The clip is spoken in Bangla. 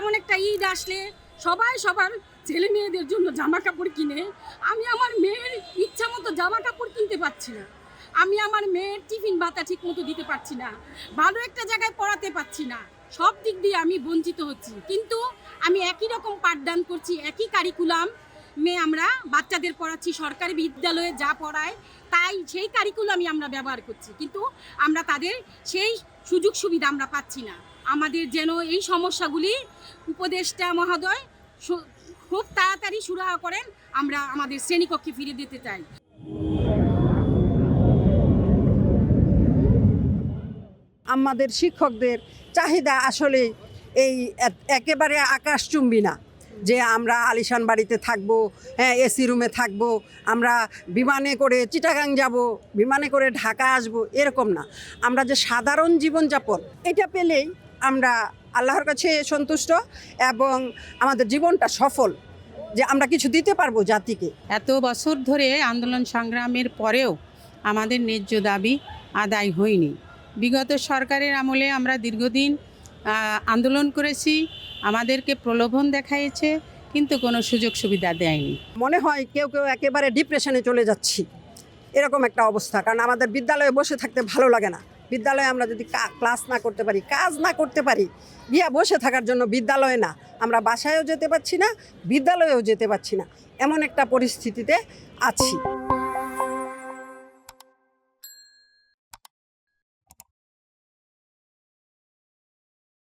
যেমন একটা ঈদ আসলে সবাই সবার ছেলে মেয়েদের জন্য জামা কাপড় কিনে, আমি আমার মেয়ের ইচ্ছা মতো জামা কাপড় কিনতে পারছি না। আমি আমার মেয়ের টিফিন ভাতা ঠিক মতো দিতে পারছি না, ভালো একটা জায়গায় পড়াতে পারছি না, সব দিক দিয়ে আমি বঞ্চিত হচ্ছি। কিন্তু আমি একই রকম পাঠদান করছি, একই কারিকুলাম মেয়ে আমরা বাচ্চাদের পড়াচ্ছি, সরকারি বিদ্যালয়ে যা পড়ায় তাই সেই কারিকুলামই আমরা ব্যবহার করছি। কিন্তু আমরা তাদের সেই সুযোগ সুবিধা আমরা পাচ্ছি না। আমাদের যেন এই সমস্যাগুলি উপদেষ্টা মহোদয় খুব তাড়াতাড়ি সুরাহা করেন, আমরা আমাদের শ্রেণীকক্ষে ফিরে দিতে চাই। আমাদের শিক্ষকদের চাহিদা আসলে এই একেবারে আকাশচুম্বী না। যে আমরা আলিশান বাড়িতে থাকব হ্যাঁ এসি রুমে থাকব, আমরা বিমানে করে চিটাগাং যাব, বিমানে করে ঢাকা আসব, এরকম না। আমরা যে সাধারণ জীবনযাপন, এটা পেলেই আমরা আল্লাহর কাছে সন্তুষ্ট এবং আমাদের জীবনটা সফল যে আমরা কিছু দিতে পারব জাতিকে। এত বছর ধরে আন্দোলন সংগ্রামের পরেও আমাদের ন্যায্য দাবি আদায় হয়নি। বিগত সরকারের আমলে আমরা দীর্ঘদিন আন্দোলন করেছি আমাদেরকে প্রলোভন দেখাইছে কিন্তু কোনো সুযোগ সুবিধা দেয়নি। মনে হয় কেউ কেউ একেবারে ডিপ্রেশনে চলে যাচ্ছি। এরকম একটা অবস্থা কারণ আমাদের বিদ্যালয়ে বসে থাকতে ভালো লাগে না। বিদ্যালয়ে আমরা যদি ক্লাস না করতে পারি, কাজ না করতে পারি, গিয়া বসে থাকার জন্য বিদ্যালয়ে না। আমরা বাসায়ও যেতে পারছি না, বিদ্যালয়েও যেতে পারছি না। এমন একটা পরিস্থিতিতে আছি।